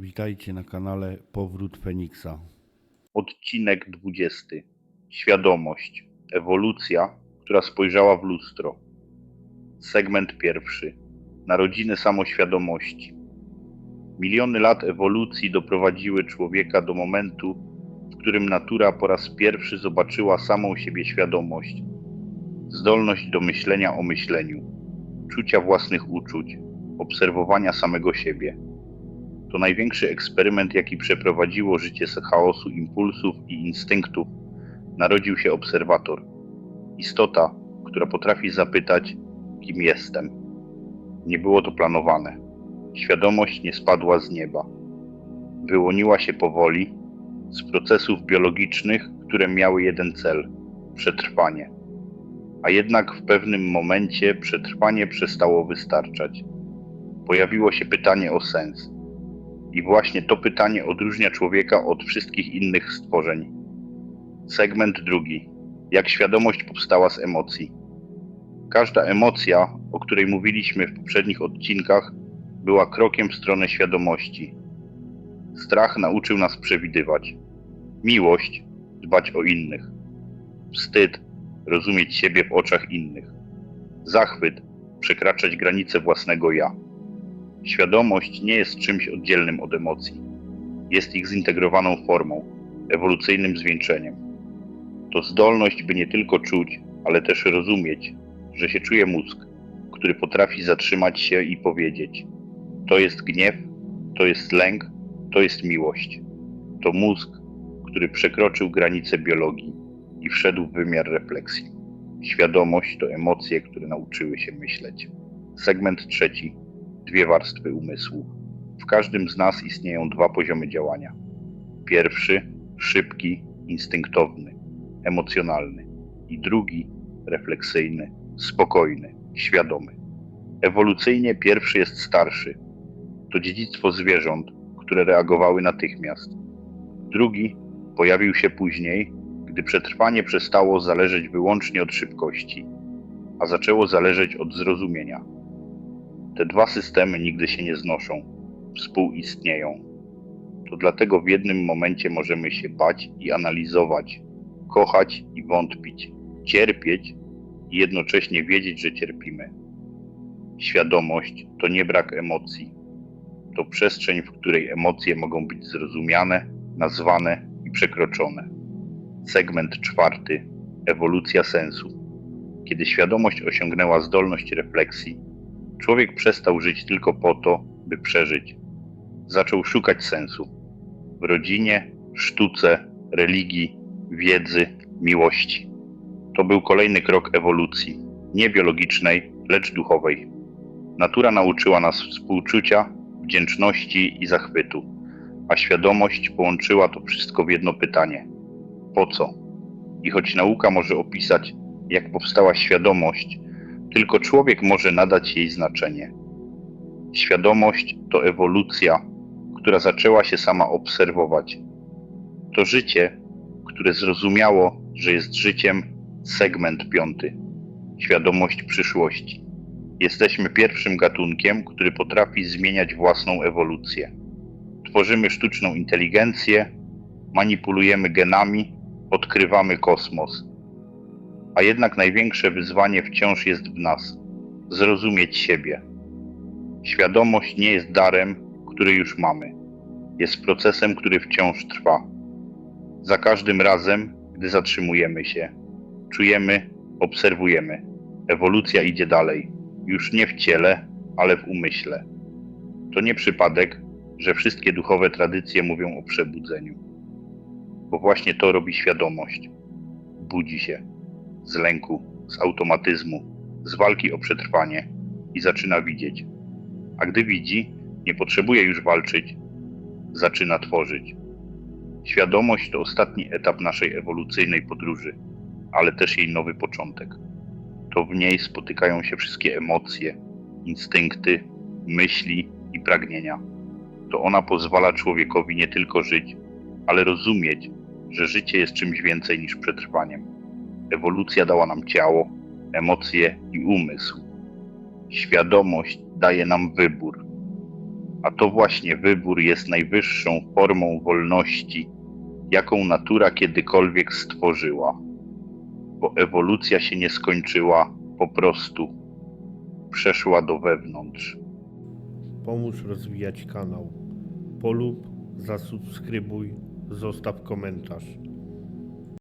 Witajcie na kanale Powrót Feniksa. Odcinek 20. Świadomość. Ewolucja, która spojrzała w lustro. Segment pierwszy. Narodziny samoświadomości. Miliony lat ewolucji doprowadziły człowieka do momentu, w którym natura po raz pierwszy zobaczyła samą siebie świadomość. Zdolność do myślenia o myśleniu, czucia własnych uczuć, obserwowania samego siebie. To największy eksperyment, jaki przeprowadziło życie z chaosu impulsów i instynktów. Narodził się obserwator. Istota, która potrafi zapytać, kim jestem. Nie było to planowane. Świadomość nie spadła z nieba. Wyłoniła się powoli z procesów biologicznych, które miały jeden cel przetrwanie. A jednak w pewnym momencie przetrwanie przestało wystarczać. Pojawiło się pytanie o sens. I właśnie to pytanie odróżnia człowieka od wszystkich innych stworzeń. Segment drugi. Jak świadomość powstała z emocji. Każda emocja, o której mówiliśmy w poprzednich odcinkach, była krokiem w stronę świadomości. Strach nauczył nas przewidywać. Miłość dbać o innych. Wstyd rozumieć siebie w oczach innych. Zachwyt przekraczać granice własnego ja. Świadomość nie jest czymś oddzielnym od emocji. Jest ich zintegrowaną formą, ewolucyjnym zwieńczeniem. To zdolność, by nie tylko czuć, ale też rozumieć, że się czuje mózg, który potrafi zatrzymać się i powiedzieć: To jest gniew, to jest lęk, to jest miłość. To mózg, który przekroczył granice biologii i wszedł w wymiar refleksji. Świadomość to emocje, które nauczyły się myśleć. Segment trzeci dwie warstwy umysłu. W każdym z nas istnieją dwa poziomy działania. Pierwszy szybki, instynktowny, emocjonalny i drugi refleksyjny, spokojny, świadomy. Ewolucyjnie pierwszy jest starszy. To dziedzictwo zwierząt, które reagowały natychmiast. Drugi pojawił się później, gdy przetrwanie przestało zależeć wyłącznie od szybkości, a zaczęło zależeć od zrozumienia. Te dwa systemy nigdy się nie znoszą, współistnieją. To dlatego w jednym momencie możemy się bać i analizować, kochać i wątpić, cierpieć i jednocześnie wiedzieć, że cierpimy. Świadomość to nie brak emocji. To przestrzeń, w której emocje mogą być zrozumiane, nazwane i przekroczone. Segment czwarty ewolucja sensu. Kiedy świadomość osiągnęła zdolność refleksji, Człowiek przestał żyć tylko po to, by przeżyć. Zaczął szukać sensu w rodzinie, sztuce, religii, wiedzy, miłości. To był kolejny krok ewolucji, nie biologicznej, lecz duchowej. Natura nauczyła nas współczucia, wdzięczności i zachwytu, a świadomość połączyła to wszystko w jedno pytanie: po co? I choć nauka może opisać, jak powstała świadomość, tylko człowiek może nadać jej znaczenie. Świadomość to ewolucja, która zaczęła się sama obserwować. To życie, które zrozumiało, że jest życiem, segment piąty. Świadomość przyszłości. Jesteśmy pierwszym gatunkiem, który potrafi zmieniać własną ewolucję. Tworzymy sztuczną inteligencję, manipulujemy genami, odkrywamy kosmos a jednak największe wyzwanie wciąż jest w nas zrozumieć siebie. Świadomość nie jest darem, który już mamy. Jest procesem, który wciąż trwa. Za każdym razem, gdy zatrzymujemy się, czujemy, obserwujemy. Ewolucja idzie dalej, już nie w ciele, ale w umyśle. To nie przypadek, że wszystkie duchowe tradycje mówią o przebudzeniu, bo właśnie to robi świadomość. Budzi się z lęku, z automatyzmu, z walki o przetrwanie i zaczyna widzieć. A gdy widzi, nie potrzebuje już walczyć, zaczyna tworzyć. Świadomość to ostatni etap naszej ewolucyjnej podróży, ale też jej nowy początek. To w niej spotykają się wszystkie emocje, instynkty, myśli i pragnienia. To ona pozwala człowiekowi nie tylko żyć, ale rozumieć, że życie jest czymś więcej niż przetrwaniem. Ewolucja dała nam ciało, emocje i umysł. Świadomość daje nam wybór. A to właśnie wybór jest najwyższą formą wolności, jaką natura kiedykolwiek stworzyła. Bo ewolucja się nie skończyła, po prostu przeszła do wewnątrz. Pomóż rozwijać kanał. Polub, zasubskrybuj, zostaw komentarz.